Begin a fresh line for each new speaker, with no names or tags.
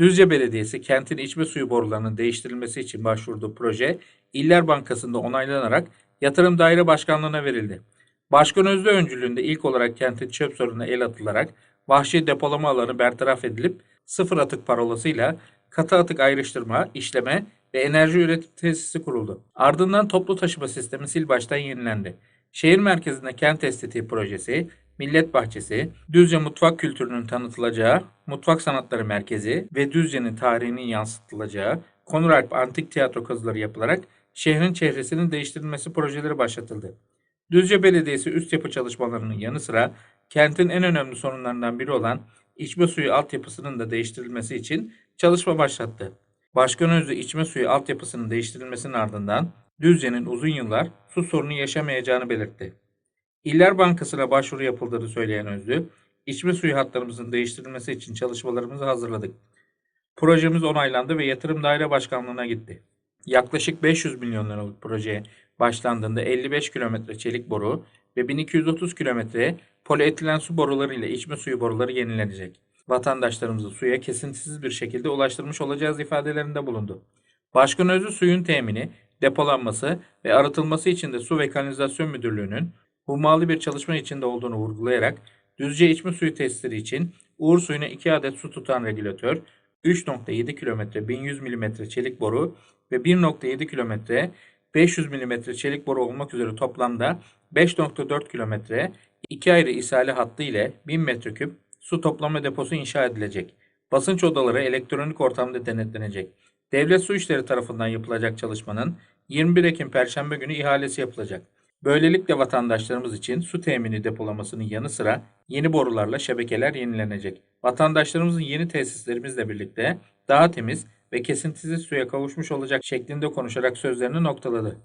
Düzce Belediyesi kentin içme suyu borularının değiştirilmesi için başvurduğu proje İller Bankası'nda onaylanarak Yatırım Daire Başkanlığı'na verildi. Başkan Özlü öncülüğünde ilk olarak kentin çöp sorununa el atılarak vahşi depolama alanı bertaraf edilip sıfır atık parolasıyla katı atık ayrıştırma, işleme ve enerji üretim tesisi kuruldu. Ardından toplu taşıma sistemi sil baştan yenilendi. Şehir merkezinde kent estetiği projesi, millet bahçesi, Düzce mutfak kültürünün tanıtılacağı, mutfak sanatları merkezi ve Düzce'nin tarihinin yansıtılacağı Konuralp Antik Tiyatro kazıları yapılarak şehrin çehresinin değiştirilmesi projeleri başlatıldı. Düzce Belediyesi üst yapı çalışmalarının yanı sıra kentin en önemli sorunlarından biri olan içme suyu altyapısının da değiştirilmesi için çalışma başlattı. Başkan Özlü içme suyu altyapısının değiştirilmesinin ardından Düzce'nin uzun yıllar su sorunu yaşamayacağını belirtti. İller Bankası'na başvuru yapıldığını söyleyen Özlü, içme suyu hatlarımızın değiştirilmesi için çalışmalarımızı hazırladık. Projemiz onaylandı ve Yatırım Daire Başkanlığı'na gitti. Yaklaşık 500 milyon liralık projeye başlandığında 55 kilometre çelik boru ve 1230 kilometre polietilen su boruları ile içme suyu boruları yenilenecek. Vatandaşlarımızı suya kesintisiz bir şekilde ulaştırmış olacağız ifadelerinde bulundu. Başkan Özlü suyun temini, depolanması ve arıtılması için de Su ve Kanalizasyon Müdürlüğü'nün hummalı bir çalışma içinde olduğunu vurgulayarak Düzce içme suyu testleri için Uğur suyuna 2 adet su tutan regülatör, 3.7 kilometre 1100 mm çelik boru ve 1.7 kilometre 500 mm çelik boru olmak üzere toplamda 5.4 kilometre iki ayrı isale hattı ile 1000 metreküp su toplama deposu inşa edilecek. Basınç odaları elektronik ortamda denetlenecek. Devlet Su İşleri tarafından yapılacak çalışmanın 21 Ekim Perşembe günü ihalesi yapılacak. Böylelikle vatandaşlarımız için su temini depolamasının yanı sıra yeni borularla şebekeler yenilenecek. Vatandaşlarımızın yeni tesislerimizle birlikte daha temiz ve kesintisiz suya kavuşmuş olacak şeklinde konuşarak sözlerini noktaladı.